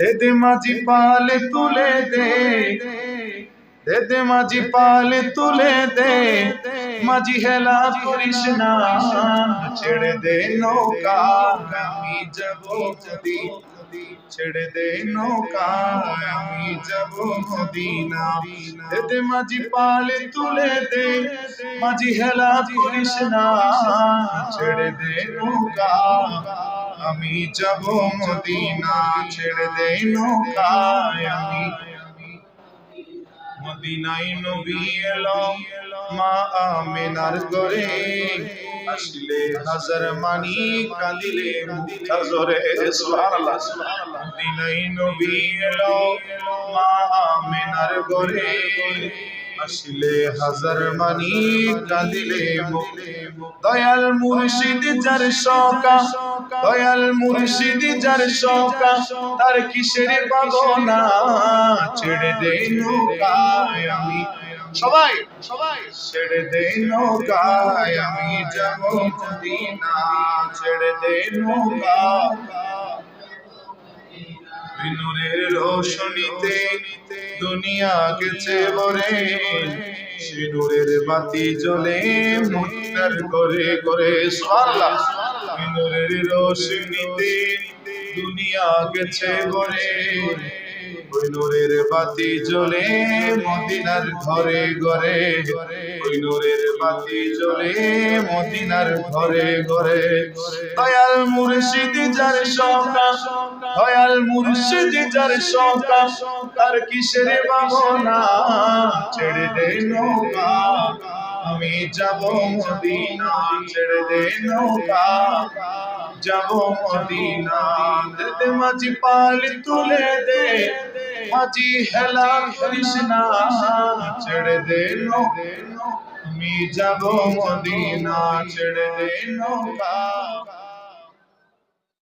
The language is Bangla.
দে দে মাঝি পালে তুলে দে। দে দে মাঝি পালে তুলে দে। মাঝি হেলা করিস না, ছেড়ে দে নৌকা, আমি যাব যদি ছেড়ে দে নৌকা, আমি যাব মদিনা দে দে মাঝি পালে তুলে দে। মাঝি হেলা করিস ছেড়ে দে নৌকা। আমি যাব মদিনা ছেড়ে দে নৌকা আমি। মদিনাই নবী এলো, মা আমিনার করে আসলে হাজার মানি কাঁদিলে মুক্তা মদিনাই নবী এলো, মা আমিনার করে আসলে হাজার মানি কাঁদিলে দয়াল মুর্শিদ যার শোকা, দয়াল মুর্শিদ যার শোকা, তার কিসের পাবনা ছেড়ে দে আমি। সবাই সবাই। ছেড়ে দে নৌকায় আমি যাব মদিনা। ছেড়ে দে নৌকা। নূরের রোশনীতে দুনিয়া গেছে বরে সে বাতি জ্বলে মুক্তার করে করে। সুবহানাল্লাহ। নূরের রোশনীতে দুনিয়া গেছে বরে ওই নূরের বাতি জ্বলে মদিনার ঘরে ঘরে। ওই নূরের বাতি জ্বলে মদিনার ঘরে ঘরে। দয়াল মুর্শিদ যার শোকা দয়াল মুর্শিদ যার শোকা তার কিসের বাবনা ছেড়ে দে নৌকা, আমি যাব মদিনা। ছেড়ে দে নৌকা, যাব মদিনা। দে মাঝি পাল তুলে দে, মাঝি হেলা না। ছেড়ে দে নৌকা, আমি যাব মদিনা। ছেড়ে দে নৌকা।